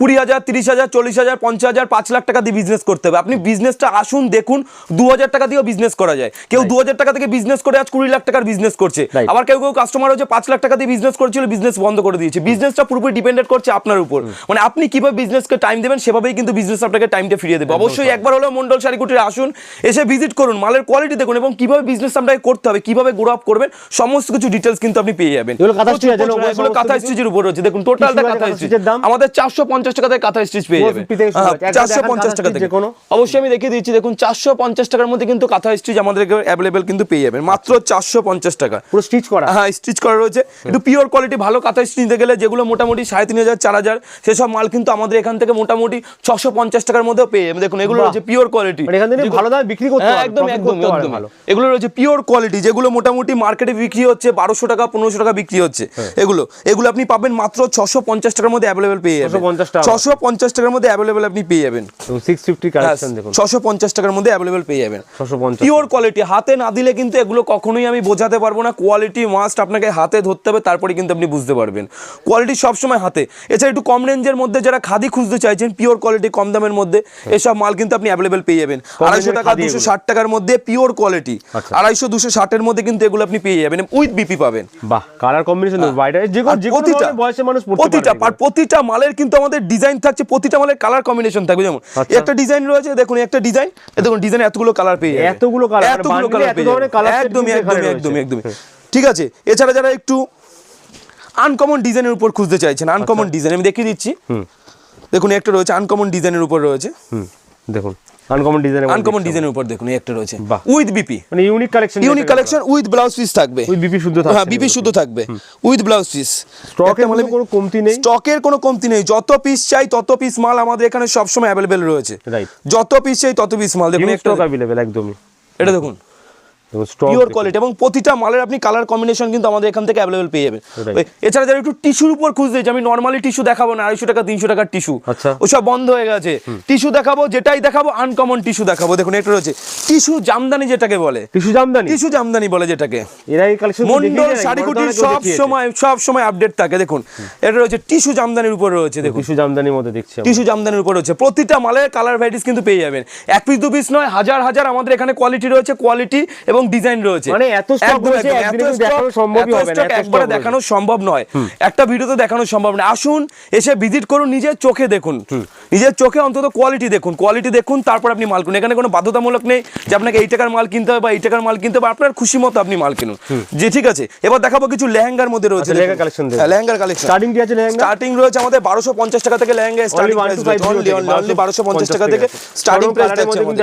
কুড়ি হাজার তিরিশ হাজার চল্লিশ হাজার পঞ্চাশ হাজার পাঁচ লাখ টাকা দিয়ে বিজনেস করতে হবে। আপনি বিজনেসটা আসুন দেখুন দু হাজার টাকা দিয়েও বিজনেস করা যায়। কেউ দু হাজার টাকা থেকে বিজনেস করে আজ কুড়ি লাখ টাকার বিজনেস করছে। আবার কেউ কেউ কাস্টমার হচ্ছে পাঁচ লাখ টাকা দিয়ে বিজনেস করেছিল বিজনেস বন্ধ করে দিয়েছে। বিজনেসটা পুরোপুরি ডিপেন্ডেন্ট করছে আপনার উপর। মানে আপনি কীভাবে বিজনেসকে টাইম দেবেন সেভাবেই কিন্তু বিজনেস আপনাকে টাইমটা ফিরিয়ে দেবে। অবশ্যই একবার হলেও মন্ডল শাড়িকুটির আসুন এসে ভিজিট করুন মালের কোয়ালিটি দেখুন এবং কীভাবে বিজনেস আপনাকে করতে হবে কীভাবে গ্রো আপ করবেন সমস্ত কিছু ডিটেলস কিন্তু আপনি পেয়ে যাবেন। কাঁথা? স্টিচের উপর রয়েছে। দেখুন টোটালটা কাঁথা কাঁথা স্টিচ stitch এর দাম? আমাদের চারশো পঞ্চাশ টাকা থেকে কাঁথা স্টিচ পেয়ে যাবেন 450 থেকে শুরু হচ্ছে। একটা চারশো পঞ্চাশ টাকা থেকে। অবশ্যই আমি দেখিয়ে দিচ্ছি দেখুন চারশো পঞ্চাশ টাকার মধ্যে কিন্তু কাঁথা স্টিচ আমাদের অ্যাভেলেবেল কিন্তু পেয়ে যাবেন মাত্র চারশো পঞ্চাশ টাকা পুরো স্টিচ করা হ্যাঁ স্টিচ করা রয়েছে একটু পিওর কোয়ালিটি ভালো কাঁথা স্টিচ নিতে গেলে যেগুলো মোটামুটি সাড়ে তিন হাজার চার হাজার সেসব মাল কিন্তু আমাদের এখান থেকে মোটামুটি ছশো পঞ্চাশ টাকার মধ্যেও পেয়ে যাবেন দেখুন এগুলো রয়েছে পিওর কোয়ালিটি মানে এখান থেকে ভালো দামে বিক্রি করতে হ্যাঁ একদম একদম একদম ভালো। এগুলো রয়েছে পিওর কোয়ালিটি যেগুলো মোটামুটি মার্কেটে বিক্রি হচ্ছে বারোশো টাকা পনেরোশো টাকা বিক্রি হচ্ছে হ্যাঁ। এগুলো এগুলো আপনি পাবেন মাত্র ছশো পঞ্চাশ টাকার মধ্যে অ্যাভেলেবেল পেয়ে যাবেন 650 টাকা। ছশো পঞ্চাশ টাকার মধ্যে অ্যাভেলেবেল আপনি পেয়ে যাবেন। সিক্স ফিফটি কালেকশন দেখুন। ছশো পঞ্চাশ টাকার মধ্যে অ্যাভেলেবেল পেয়ে যাবেন। 650 পিওর কোয়ালিটি হাতে না দিলে কিন্তু এগুলো কখনোই আমি বোঝাতে পারব না। কোয়ালিটি মাস্ট আপনাকে হাতে ধরতে হবে তারপরে কিন্তু আপনি বুঝতে পারবেন। কোয়ালিটি সবসময় হাতে। এছাড়া একটু কম রেঞ্জের মধ্যে যারা খাদি খুঁজতে চাইছেন পিওর কোয়ালিটি কম দামের মধ্যে এসব মাল কিন্তু আপনি অ্যাভেলেবেল পেয়ে যাবেন। আড়াইশো টাকা দুশো। ষাট টাকার মধ্যে পিওর কোয়ালিটি আচ্ছা। আড়াইশো দুশো ষাটের মধ্যে কিন্তু এগুলো আপনি পেয়ে যাবেন উইথ বিপি পাবেন। বাহ কালার কম্বিনেশন প্রতিটা বয়সের মানুষ পড়তে প্রতিটা প্রতিটা মালের কিন্তু আমাদের ডিজাইন থাকছে প্রতিটা মালের কালার কম্বিনেশন থাকবে যেমন আচ্ছা। একটা ডিজাইন রয়েছে দেখুন একটা ডিজাইন দেখুন ডিজাইন এতগুলো কালার পেয়ে এতগুলো কালার মানে এতগুলো কালার পেয়ে একদমই একদমই একদমই একদমই। ঠিক আছে এছাড়া যারা একটু আনকমন ডিজাইনের উপর খুঁজতে চাইছেন আনকমন আচ্ছা। ডিজাইন আমি দেখিয়ে দিচ্ছি। দেখুন একটা রয়েছে আনকমন ডিজাইনের উপর রয়েছে। দেখুন। আনকমন ডিজাইনের আনকমন ডিজাইনের উপর দেখুন একটা রয়েছে। উইথ বিপি মানে unique collection unique collection with blouse piece থাকবে। উইথ বিপি শুদ্ধ থাকবে হ্যাঁ বিপি। শুদ্ধ থাকবে। উইথ ব্লাউজ পিস স্টকে মানে কোনো কমতি নেই। স্টকের কোনো কমতি নেই। যত পিস চাই তত পিস মাল আমাদের এখানে সবসময় অ্যাভেলেবেল রয়েছে। রাইট যত পিস চাই তত পিস মাল। দেখুন স্টক অ্যাভেলেবেল একদমই। এটা দেখুন। পিওর কোয়ালিটি এবং প্রতিটা মালের আপনি কালার কম্বিনেশন কিন্তু আমাদের এখান থেকে অ্যাভেলেবেল পেয়ে যাবেন। এছাড়া যারা একটু টিস্যুর উপর খুঁজতে যে আমি নর্মালি টিস্যু দেখাবো না আড়াইশো টাকা তিনশো টাকার টিস্যু আচ্ছা। ওসব বন্ধ হয়ে গেছে। টিস্যু দেখাবো যেটাই দেখাবো আনকমন টিস্যু দেখাবো। দেখুন এটা রয়েছে। টিস্যু জামদানি যেটাকে বলে। টিস্যু জামদানি? টিস্যু জামদানি বলে যেটাকে। মন্ডল শাড়িকুটির সব সময় সব সময় আপডেট থাকে। দেখুন এটা রয়েছে টিস্যু জামদানির উপর রয়েছে দেখুন। টিস্যু জামদানির মধ্যে দেখছি টিস্যু জামদানির উপর রয়েছে। প্রতিটা মালের কালার ভ্যারাইটিস কিন্তু পেয়ে যাবেন। এক পিস দু পিস নয় হাজার হাজার আমাদের এখানে কোয়ালিটি রয়েছে। কোয়ালিটি এবং ডিজাইন রয়েছে। মানে এত স্টক রয়েছে, একদিনে দেখানো সম্ভবই হবে না, একবারে দেখানো সম্ভব নয়। একটা ভিডিওতে দেখানো সম্ভব না আসুন এসে ভিজিট করুন নিজের চোখে দেখুন। নিজের চোখে অন্তত কোয়ালিটি দেখুন কোয়ালিটি দেখুন তারপর আপনি মাল কিনুন। এখানে কোনো বাধ্যতামূলক নেই যে আপনাকে এই টাকার মাল কিনতে হবে বা এই টাকার মাল কিনতে হবে আপনার খুশি মতো আপনি মাল কিনুন। যে ঠিক আছে। এবার দেখাবো কিছু লেহেঙ্গার মধ্যে রয়েছে আচ্ছা, লেহেঙ্গা হ্যাঁ লেহেঙ্গার কালেকশন স্টার্টিং কি আছে লেহেঙ্গা? স্টার্টিং রয়েছে আমাদের বারোশো পঞ্চাশ টাকা থেকে লেহেঙ্গা স্টার্টিং অনলি টাকা থেকে। স্টার্টিং প্রাইস কিন্তু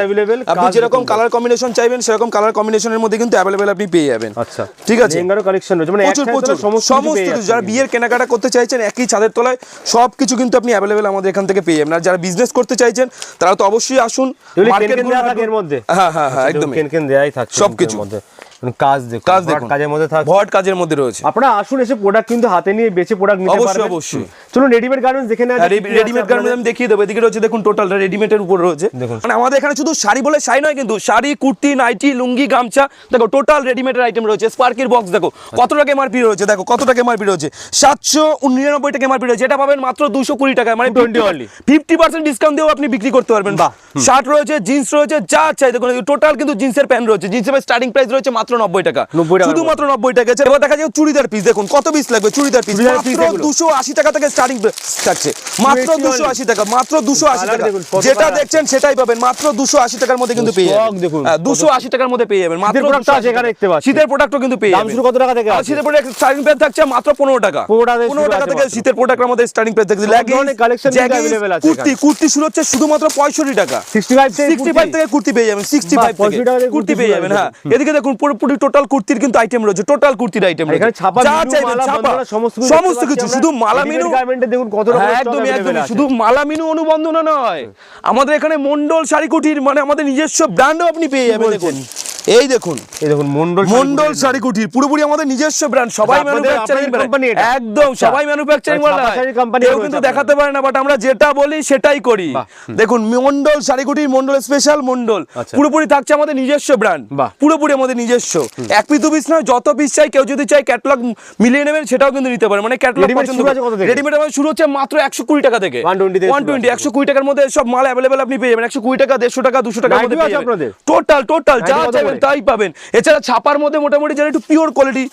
আপনি যেরকম কালার কম্বিনেশন চাইবেন সেরকম কালার কম্বিনেশনের মধ্যে কিন্তু অ্যাভেলেবেল আপনি পেয়ে যাবেন। আচ্ছা ঠিক আছে? লেহেঙ্গারও কালেকশন রয়েছে মানে এক প্রচুর প্রচুর। সমস্ত যারা বিয়ের কেনাকাটা করতে চাইছেন একই ছাদের তলায় সব কিছু কিন্তু আপনি অ্যাভেলেবেল আমাদের এখান থেকে পেয়ে যাবেন। আর যারা বিজনেস করতে চাইছেন তারা তো অবশ্যই আসুন মার্কেট মধ্যে? হ্যাঁ হ্যাঁ হ্যাঁ একদম কেন কেন দেয়াই থাকছে সবকিছু। এর কাজ দেখুন কাজ দেখুন। কাজের মধ্যে থাকছে ভট কাজের মধ্যে রয়েছে। আপনারা আসুন এসে প্রোডাক্ট কিন্তু হাতে নিয়ে বেছে প্রোডাক্ট নিতে পারবেন। অবশ্যই। হুম। চলুন রেডিমেড গার্মেন্টস দেখে নেওয়া যাক কি কি আছে রেডিমেড গার্মেন্ট আমি দেখিয়ে দেবো। এদিকে রয়েছে দেখুন টোটাল রেডিমেডের উপর রয়েছে। মানে আমাদের এখানে শুধু শাড়ি বলে শাড়ি নয় কিন্তু শাড়ি কুর্তি নাইটি লুঙ্গি গামছা দেখো টোটাল রেডিমেডের আইটেম রয়েছে। স্পার্কির বক্স দেখো কত টাকা এমআরপি রয়েছে দেখো কত টাকা এমআরপি রয়েছে? সাতশো নিরানব্বই টাকা এমআরপি রয়েছে। এটা পাবেন মাত্র দুশো কুড়ি টাকায় মানে 220 only। ফিফটি পার্সেন্ট ডিসকাউন্ট দিয়েও আপনি বিক্রি করতে পারবেন। বাহ। শার্ট রয়েছে জিন্স রয়েছে যা চাই দেখুন টোটাল কিন্তু জিন্সের প্যান্ট রয়েছে। জিন্সের স্টার্টিং প্রাইস রয়েছে মাত্র নব্বই টাকা। 90 টাকার শুধুমাত্র নব্বই টাকা। এবার দেখা যায় চুড়িদার পিস দেখুন কত পিস লাগবে চুড়িদার পিস মাত্র দুশো আশি টাকা থেকে স্টার্টিং থাকছে। মাত্র দুশো আশি টাকা মাত্র দুশো আশি টাকা। যেটা দেখছেন সেটাই পাবেন। মাত্র দুশো আশি টাকার মধ্যে কিন্তু পেয়ে যাবেন। দেখুন, দুশো আশি টাকার মধ্যে পেয়ে যাবেন। মাত্র শীতের product 280 আছে এখানে টাকা। দেখতে পাচ্ছি। শীতের প্রোডাক্টও কিন্তু পেয়ে যাবেন। কত টাকা থেকে শীতের প্রোডাক্ট স্টার্টিং প্রাইস থাকছে মাত্র পনেরো টাকা। 15 টাকা থেকে পনেরো টাকা থেকে শীতের প্রোডাক্টের মধ্যে স্টার্টিং প্রাইস থাকছে। কুর্তি কুর্তি শুরু হচ্ছে শুধুমাত্র পঁয়ষট্টি টাকা। Sixty five. থেকে কুর্তি পেয়ে যাবেন। সিক্সটি ফাইভ থেকে 65 টাকা থেকে কুর্তি কুর্তি পেয়ে যাবেন হ্যাঁ। এদিকে দেখুন পুরোপুরি টোটাল কুর্তির কিন্তু আইটেম রয়েছে টোটাল কুর্তির আইটেম রয়েছে। ছাপা যা চাইবেন মালা, ছাপা। সমস্ত কিছু সমস্ত কিছু শুধু মালামিনু মালা মিনু garment দেখুন কত রকম একদম stock একদমই একদমই। শুধু মালা মিনু অনুবন্ধনা নয়। আমাদের এখানে মন্ডল শাড়ি কুটির মানে আমাদের নিজস্ব ব্র্যান্ডও আপনি পেয়ে যাবেন দেখুন। এই দেখুন। এই দেখুন মন্ডল মন্ডল শাড়ি কুটির পুরোপুরি আমাদের নিজস্ব ব্র্যান্ড সবাই ম্যানুফ্যাকচারিং এটা? একদম আচ্ছা। সবাই ম্যানুফ্যাকচারিং ছাপা শাড়ির কেউ কিন্তু দেখাতে পারে না বাট আমরা যেটা বলি সেটাই করি। দেখুন মন্ডল শাড়ি কুটির মন্ডল স্পেশাল মন্ডল। আচ্ছা। পুরোপুরি থাকছে আমাদের নিজস্ব ব্র্যান্ড পুরোপুরি আমাদের নিজস্ব। এক পিস দু পিস নয় যত পিস চাই কেউ যদি চাই ক্যাটালগ মিলিয়ে নেবেন সেটাও কিন্তু নিতে পারে। মানে ক্যাটালগ পছন্দ? রেডিমেড আমাদের শুরু হচ্ছে মাত্র একশো কুড়ি টাকা থেকে। 120 থেকে ওয়ান টোয়েন্টি। একশো কুড়ি টাকার মধ্যে সব মাল অ্যাভেলেবেল আপনি পেয়ে যাবেন। একশো কুড়ি টাকা দেড়শো টাকা দুশো আপনাদের? টোটাল টোটাল যা চাইবেন করে? তাই পাবেন। এছাড়া ছাপার মধ্যে মোটামুটি যারা একটু পিওর কোয়ালিটি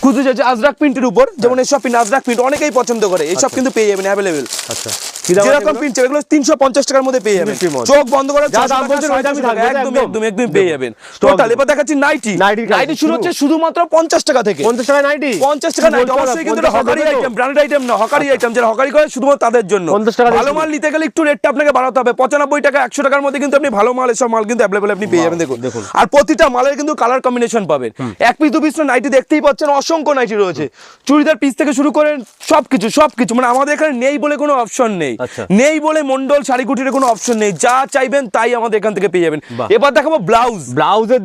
আজরাক প্রিন্টের উপর যেমন এসব প্রিন্ট আজরাক প্রিন্ট অনেকেই পছন্দ করে এইসব কিন্তু পেয়ে যাবেন অ্যাভেলেবেল আচ্ছা। কি দাম আছে যেরকম প্রিন্ট চাই এগুলো তিনশো পঞ্চাশ টাকার মধ্যে পেয়ে যাবেন। চোখ বন্ধ করে যা 600 দাম টাকা, বলছেন ওই দামই 650 থাকবে, একদম একদম। একদম একদম পেয়ে যাবেন। টোটাল এবার দেখাচ্ছি নাইটি নাইটি শুরু শুরু। হচ্ছে শুধুমাত্র পঞ্চাশ টাকা থেকে। পঞ্চাশ টাকা নাইটি পঞ্চাশ টাকা নাইট অবশ্যই কিন্তু হকারি আইটেম ব্র্যান্ডেড আইটেম না হকারি আইটেম যারা হকারি করে শুধুমাত্র তাদের জন্য। 50 টাকা দিয়ে ভালো মাল নিতে গেলে একটু রেটটা আপনাকে বাড়াতে হবে। পঁচানব্বই টাকা একশো টাকার মধ্যে কিন্তু আপনি ভালো মাল এসব মাল কিন্তু অ্যাভেলেবল আপনি পেয়ে যাবেন দেখুন। দেখুন। আর প্রতিটা মালের কিন্তু কালার কম্বিনেশন পাবেন। এক পিস দু পিস নাইটি দেখতেই পাচ্ছেন অসংখ্য নাইটি রয়েছে। চুড়িদার পিস থেকে শুরু করে সবকিছু সবকিছু। মানে আমাদের এখানে নেই বলে কোনো অপশন নেই। আচ্ছা। নেই বলে মন্ডল শাড়ি কুটির কোনো অপশন নেই। যা চাইবেন তাই আমাদের এখান থেকে পেয়ে যাবেন। এবার দেখাবো ব্লাউজ ব্লাউজের।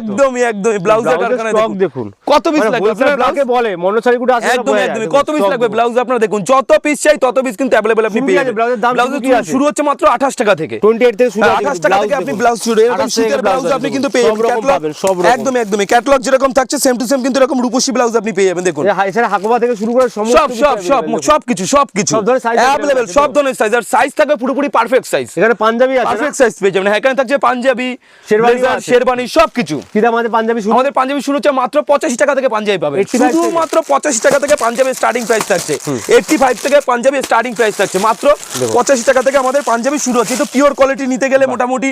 একদমই একদমই। ব্লাউজের কারখানায় দেখুন। কত পিস মানে লাগবে? বলে? মন্ডল শাড়িগুলো আছে একদম একদমই কত পিস লাগবে? ব্লাউজ আপনারা দেখুন। যত পিস চাই তত পিস কিন্তু অ্যাভেলেবল আপনি পেয়ে যাবেন। ব্লাউজের শুরু হচ্ছে মাত্র আঠাশ টাকা থেকে। 28 থেকে শুরু আছে আঠাশ টাকা থেকে আপনি ব্লাউজ শুরু এরকম শীতের ব্লাউজ আপনি কিন্তু পেয়ে যাবেন। রকম একদম একদমই ক্যাটালগ যেরকম থাকছে সেম টু সেম কিন্তু এরকম রূপসী ব্লাউজ আপনি পেয়ে যাবেন দেখুন। এছাড়া হাকোবা থেকে শুরু করে সব সব সব সব কিছু সব কিছু। সব ধরনের অ্যাভেলেবল আছে। সব ধরনের সাইজ আর সাইজ থাকবে পুরোপুরি পারফেক্ট সাইজ এখানে পাঞ্জাবি আছে পারফেক্ট সাইজ পেয়ে যাবেন। হ্যাঁ, এখানে থাকছে পাঞ্জাবি ব্লেজার আছে। সব কিছু। কি দাম আছে পাঞ্জাবি শুরু আমাদের পাঞ্জাবি শুরু হচ্ছে মাত্র পঁচাশি টাকা থেকে পাঞ্জাবি পাবে 85 থেকে? শুধুমাত্র পঁচাশি টাকা থেকে পাঞ্জাবি স্টার্টিং প্রাইস থাকছে। এইটটি ফাইভ থেকে পাঞ্জাবি স্টার্টিং প্রাইস থাকছে। মাত্র পঁচাশি টাকা থেকে আমাদের পাঞ্জাবি শুরু হচ্ছে। তো পিওর কোয়ালিটি নিতে গেলে মোটামুটি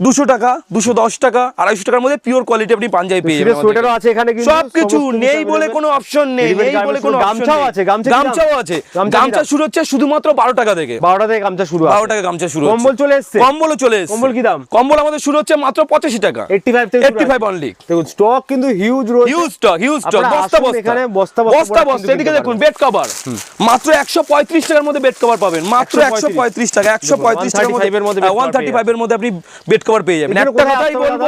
দুশো টাকা দুশো দশ টাকা আড়াইশো টাকার মধ্যে পিওর কোয়ালিটি আপনি পাঞ্জাবি পেয়ে যাবেন সোয়েটারও আছে এখানে কিন্তু সব কিছু সমস্ত কিছু নেই বলে কোনো অপশন নেই নেই বলে কোনো গামছাও আছে? গামছাও আছে। গামছা? শুরু হচ্ছে শুধুমাত্র বারো টাকা থেকে। বারোটা থেকে গামছা শুরু বারো টাকা গামছা শুরু কম্বল চলে এসছে। কম্বলও চলে এসছে। কম্বল কি দাম? কম্বল আমাদের শুরু হচ্ছে মাত্র পঁচাশি টাকা। 85 থেকে এইটটি ফাইভ অনলি দেখুন স্টক কিন্তু হিউজ রয়েছে। হিউজ স্টক হিউজ স্টক বস্তা বস্তা। এখানে বস্তা বস্তা বস্তা বস্তা। এদিকে দেখুন বেড কভার মাত্র একশো পঁয়ত্রিশ টাকার মধ্যে বেড কভার পাবেন। মাত্র একশো পঁয়ত্রিশ টাকা একশো পঁয়ত্রিশ টাকার 135 এর মধ্যে ওয়ান থার্টি পেয়ে ফাইভের মধ্যে আপনি বেড কভার পেয়ে যাবেন। একটা কথাই বলব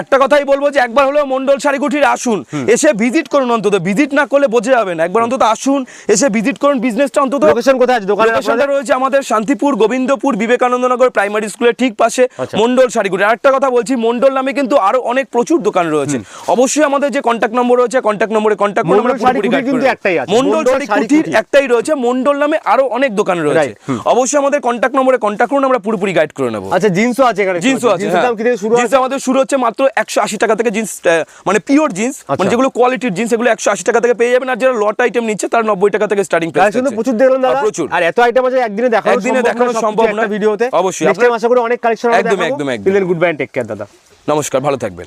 একটা কথাই বলব যে একবার হলো মন্ডল শাড়িকুঠির আসুন। এসে ভিজিট করুন অন্তত। ভিজিট না করলে বোঝা যাবে না। একবার অন্তত আসুন এসে ভিজিট করুন বিজনেসটা অন্তত। লোকেশন কোথায় আছে? দোকানের লোকেশনটা রয়েছে আমাদের শান্তিপুর গোবিন্দপুর বিবেকানন্দনগর প্রাইমারি স্কুলের ঠিক পাশে আচ্ছা। মন্ডল শাড়িগুড়ি আরেকটা কথা বলছি মন্ডল নামে কিন্তু আরও অনেক প্রচুর দোকান রয়েছে। অবশ্যই আমাদের যে কন্ট্যাক্ট নম্বর রয়েছে কন্ট্যাক্ট নম্বরে কন্ট্যাক্ট করে আমরা পুরোপুরি একটাই আছে, মন্ডল শাড়িকুটি। একটাই রয়েছে। মন্ডল নামে আরও অনেক দোকান রয়েছে। অবশ্যই আমাদের কন্ট্যাক্ট নম্বরে কন্ট্যাক্ট করুন আমরা পুরোপুরি গাইড করে নেব। আচ্ছা জিন্সও আছে এখানে। জিন্সও আছে। জিন্সের হ্যাঁ। দাম কি থেকে শুরু জিন্স আমাদের শুরু হচ্ছে মাত্র একশো আশি টাকা থেকে জিন্স মানে পিওর জিন্স। মানে আচ্ছা। যেগুলো কোয়ালিটির জিন্স এগুলো একশো আশি টাকা থেকে পেয়ে যাবেন। আর যারা লট আইটেম নিচ্ছে তার নব্বই টাকা থেকে স্টার্টিং প্রচুর দেখলাম দাদা। প্রচুর। আর এত আইটেম আছে একদিনে দেখানো একদিনে দেখানো সম্ভব না। ভিডিওতে অবশ্যই, নেক্সট টাইম আশা করি অনেক কালেকশন একদম, একদম, একদম। গুড বাই টেক কেয়ার দাদা। নমস্কার ভালো থাকবেন।